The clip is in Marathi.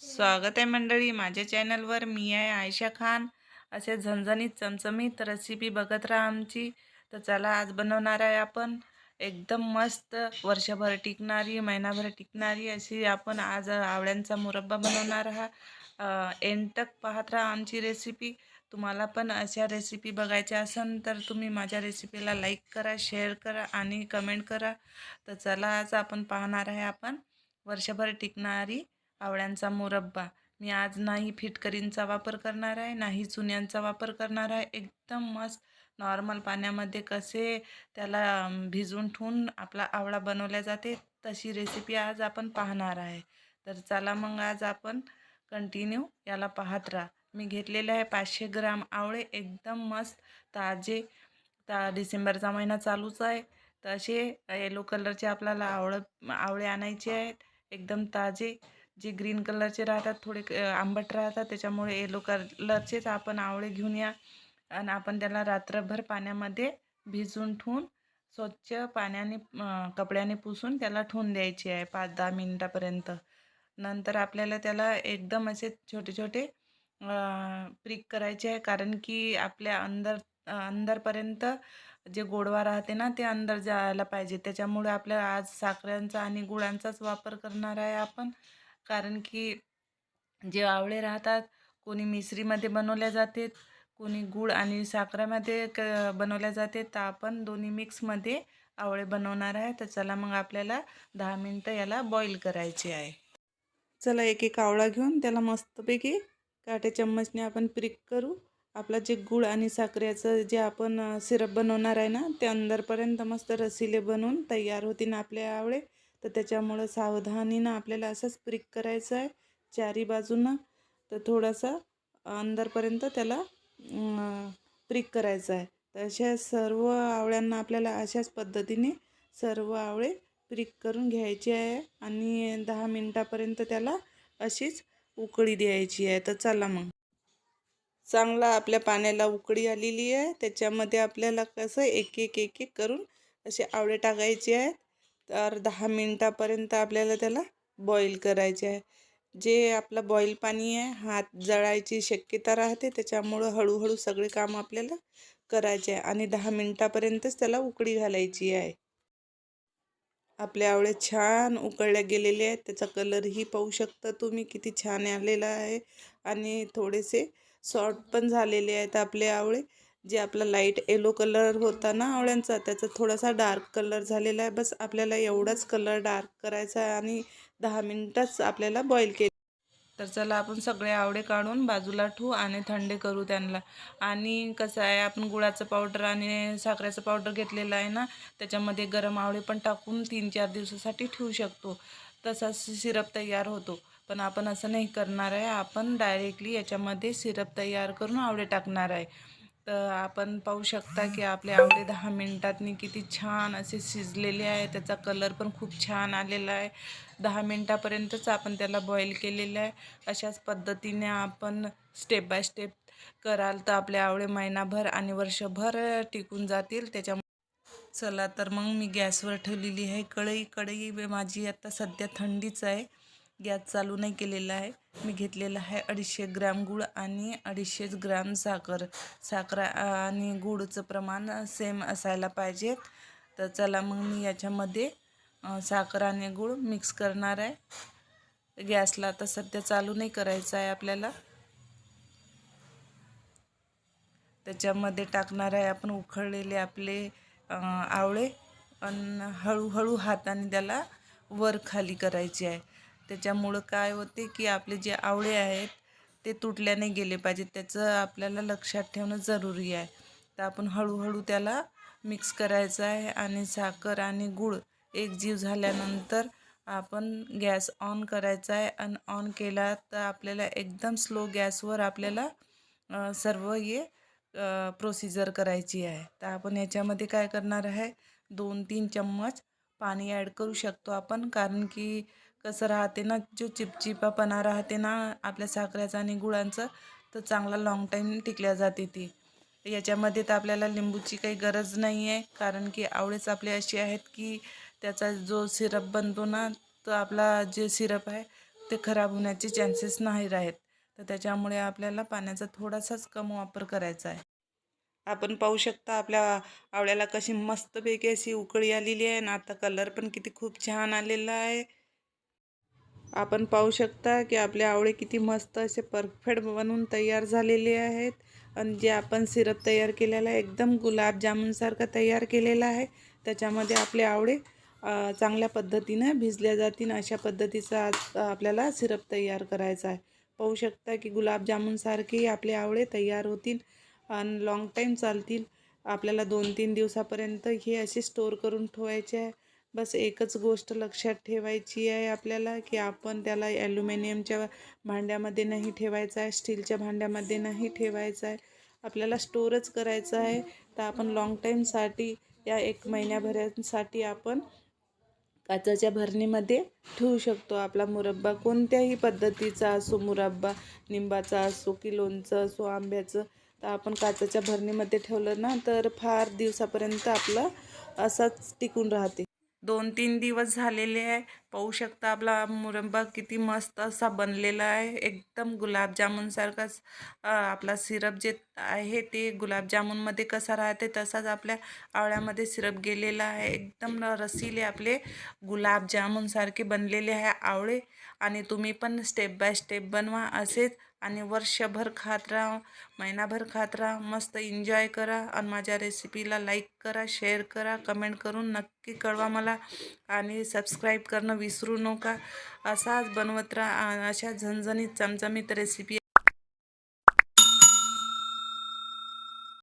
स्वागत आहे मंडळी. माझ्या चॅनलवर मी आहे आयशा खान. असे झणझणीत चमचमीत रेसिपी बघत राहा आमची. तर चला आज बनवणार आहे आपण. एकदम मस्त वर्षभर टिकणारी महिनाभर टिकणारी अशी आपण आज आवळ्यांचा मुरब्बा बनवणार आहात. एंटक पाहत राहा आमची रेसिपी तुम्हाला पण अशा रेसिपी बघायच्या असेल तर तुम्ही माझ्या रेसिपीला लाईक करा शेअर करा आणि कमेंट करा. तर चला आज आपण पाहणार आहे आपण वर्षभर टिकणारी आवळ्यांचा मुरब्बा. मी आज नाही फिटकरींचा वापर करणार आहे नाही चुन्यांचा वापर करणार आहे. एकदम मस्त. नॉर्मल पाण्यामध्ये कसे त्याला भिजून भिजवून ठेवून आपला आवळा बनवल्या जाते तशी रेसिपी आज आपण पाहणार आहे. तर चला मग आज आपण कंटिन्यू याला पाहत राहा. मी घेतलेले आहे पाचशे ग्राम आवळे एकदम मस्त. ताजे. ता डिसेंबरचा महिना चालूच आहे. तर असे येलो कलरचे आपल्याला आवळं आवळे आणायचे आहेत. एकदम ताजे. जे ग्रीन कलरचे राहतात थोडे क- आंबट राहतात त्याच्यामुळे येलो कलरचेच आपण आवळे घेऊन या. आणि आपण त्याला रात्रभर पाण्यामध्ये भिजवून ठेवून स्वच्छ पाण्याने कपड्याने पुसून त्याला ठेवून द्यायचे आहे पाच दहा मिनटापर्यंत. नंतर आपल्याला त्याला एकदम असे छोटे छोटे प्रिक करायचे आहे. कारण की आपल्या अंदर अंदरपर्यंत जे गोडवा राहते ना ते अंदर जायला पाहिजे. त्याच्यामुळे आपल्या आज साखरांचा आणि गुळांचाच वापर करणार आहे आपण. कारण की जे आवळे राहतात कोणी मिसरीमध्ये बनवल्या जाते कोणी गूळ आणि साखरेमध्ये क बनवल्या जाते तर आपण दोन्ही मिक्समध्ये आवळे बनवणार आहे. तर चला मग आपल्याला दहा मिनटं याला बॉईल करायचे आहे. चला एक एक आवळा घेऊन त्याला मस्तपैकी काटे चम्मचने आपण प्रिक करू. आपला जे गूळ आणि साखरेचं जे आपण सिरप बनवणार आहे ना ते अंदरपर्यंत मस्त रसिले बनवून तयार होतील आपले आवळे. तर त्याच्यामुळं सावधानीनं आपल्याला असंच प्रिक करायचं आहे चारी बाजूनं. तर थोडासा अंदरपर्यंत त्याला प्रिक करायचं आहे. तर अशा सर्व आवळ्यांना आपल्याला अशाच पद्धतीने सर्व आवळे प्रिक करून घ्यायचे आहे आणि दहा मिनटापर्यंत त्याला अशीच उकळी द्यायची आहे. तर चला मग. चांगला आपल्या पाण्याला उकळी आलेली आहे. त्याच्यामध्ये आपल्याला कसं एक एक एक एक करून असे आवळे टाकायचे आहेत. तर दहा मिनटापर्यंत आपल्याला त्याला बॉईल करायचे आहे. जे आपलं बॉईल पाणी आहे हात जळायची शक्यता राहते त्याच्यामुळं हळूहळू सगळे काम आपल्याला करायचे आहे आणि दहा मिनटापर्यंतच त्याला उकळी घालायची आहे. आपले आवळे छान उकळल्या गेलेले आहेत त्याचा कलरही पाहू शकता तुम्ही किती छान आलेला आहे. आणि थोडेसे सॉफ्ट पण झालेले आहेत आपले आवळे. जे आपला लाइट येलो कलर होता ना आवळ्यांचा त्याचा थोडासा डार्क कलर झालेला आहे. बस आपल्याला एवढाच कलर डार्क करायचा आहे आणि दहा मिनटाच आपल्याला बॉईल केले. तर चला आपण सगळे आवडे काढून बाजूला ठेवू आणि थंडे करू त्यांना. आणि कसं आहे आपण गुळाचं पावडर आणि साखरेचं पावडर घेतलेलं आहे ना त्याच्यामध्ये गरम आवळे पण टाकून तीन चार दिवसासाठी ठेवू शकतो. तसा सिरप तयार होतो. पण आपण असं नाही करणार आहे. आपण डायरेक्टली याच्यामध्ये सिरप तयार करून आवडे टाकणार आहे. तर आपण पाहू शकता की आपले आवडे दहा मिनटातनी किती छान असे शिजलेले आहे. त्याचा कलर पण खूप छान आलेला आहे. दहा मिनटापर्यंतच आपण त्याला बॉईल केलेलं आहे. अशाच पद्धतीने आपण स्टेप बाय स्टेप कराल तर आपले आवळे महिनाभर आणि वर्षभर टिकून जातील. त्याच्या चला तर मग मी गॅसवर ठेवलेली आहे. कढई कढई माझी आता सध्या थंडीच आहे. गॅस चालू नाही केलेला आहे. मी घेतलेला आहे अडीचशे ग्रॅम गूळ आणि अडीचशेच ग्रॅम साखर. साखर आणि गूळचं प्रमाण सेम असायला पाहिजेत तर चला मग मी याच्यामध्ये साखर आणि गूळ मिक्स करणार आहे. गॅसला आता सध्या चालू नाही करायचं आहे आपल्याला. त्याच्यामध्ये टाकणार आहे आपण उखळलेले आपले आवळे. आणि हळूहळू हाताने त्याला वर खाली करायचे आहे. त्याच्यामुळं काय होते की आपले जे आवळे आहेत ते तुटल्याने गेले पाहिजेत. त्याचं आपल्याला लक्षात ठेवणं जरुरी आहे. तर आपण हळूहळू त्याला मिक्स करायचं आहे आणि साखर आणि गूळ एक जीव झाल्यानंतर आपण गॅस ऑन करायचा आहे आणि ऑन केला तर आपल्याला एकदम स्लो गॅसवर आपल्याला सर्व हे प्रोसिजर करायची आहे. तर आपण याच्यामध्ये काय करणार आहे दोन तीन चम्मच पाणी ॲड करू शकतो आपण. कारण की कसं राहते ना जो चिपचिपापणा राहते ना आपल्या साखरेचा आणि गुळांचं तर चांगला लाँग टाईम टिकल्या जाते ती. याच्यामध्ये तर आपल्याला लिंबूची काही गरज नाही आहे कारण की आवळेच आपली अशी आहेत की त्याचा जो सिरप बनतो ना तो आपला जे सिरप आहे ते खराब होण्याचे चान्सेस नाही राहत. तर त्याच्यामुळे आपल्याला पाण्याचा थोडासाच कम वापर करायचा आहे. आपण पाहू शकता आपल्या आवळ्याला कशी मस्तपैकी अशी उकळी आलेली आहे आणि आता कलर पण किती खूप छान आलेला आहे. आपण पाहू शकता की आपले आवळे किती मस्त असे परफेक्ट बनवून तयार झालेले आहेत. आणि जे आपण सिरप तयार केलेला आहे एकदम गुलाबजामुनसारखं तयार केलेला आहे. त्याच्यामध्ये आपले आवळे चांगल्या पद्धतीनं भिजल्या जातील. अशा पद्धतीचा आज आपल्याला सिरप तयार करायचा आहे. पाहू शकता की गुलाबजामुनसारखे आपले आवळे तयार होतील आणि लाँग टाईम चालतील. आपल्याला दोन तीन दिवसापर्यंत हे असे स्टोअर करून ठेवायचे आहे. बस एकच गोष्ट लक्षात ठेवायची आहे आपल्याला की आपण त्याला ॲल्युमिनियमच्या भांड्यामध्ये नाही ठेवायचं आहे स्टीलच्या भांड्यामध्ये नाही ठेवायचं आहे. आपल्याला स्टोरच करायचं आहे. तर आपण लाँग टाईमसाठी या एक महिन्याभरासाठी आपण काचाच्या भरणीमध्ये ठेवू शकतो. आपला मुरब्बा कोणत्याही पद्धतीचा असो मुरब्बा निंबाचा असो की लोणचं असो आंब्याचं तर आपण काचाच्या भरणीमध्ये ठेवलं ना तर फार दिवसापर्यंत आपलं असाच टिकून राहते. दोन तीन दिवस झालेले आहे. पाहू शकता आपला मुरंबा किती मस्त असा बनलेला आहे. एकदम गुलाबजामुनसारखाच आपला सिरप जे आहे ते गुलाबजामुनमध्ये कसा राहते तसाच आपल्या आवळ्यामध्ये सिरप गेलेला आहे. एकदम रसीले आपले गुलाबजामुनसारखे बनलेले आहे आवळे. आणि तुम्ही पण स्टेप बाय स्टेप बनवा असेच. आणि वर्षभर खात राहा महिनाभर खात राहा मस्त एन्जॉय करा आणि माझ्या रेसिपीला लाईक करा शेअर करा कमेंट करून नक्की कळवा मला आणि सबस्क्राईब करणं विसरू नका. असाच बनवत राहा अशा झणझणीत चमचमीत रेसिपी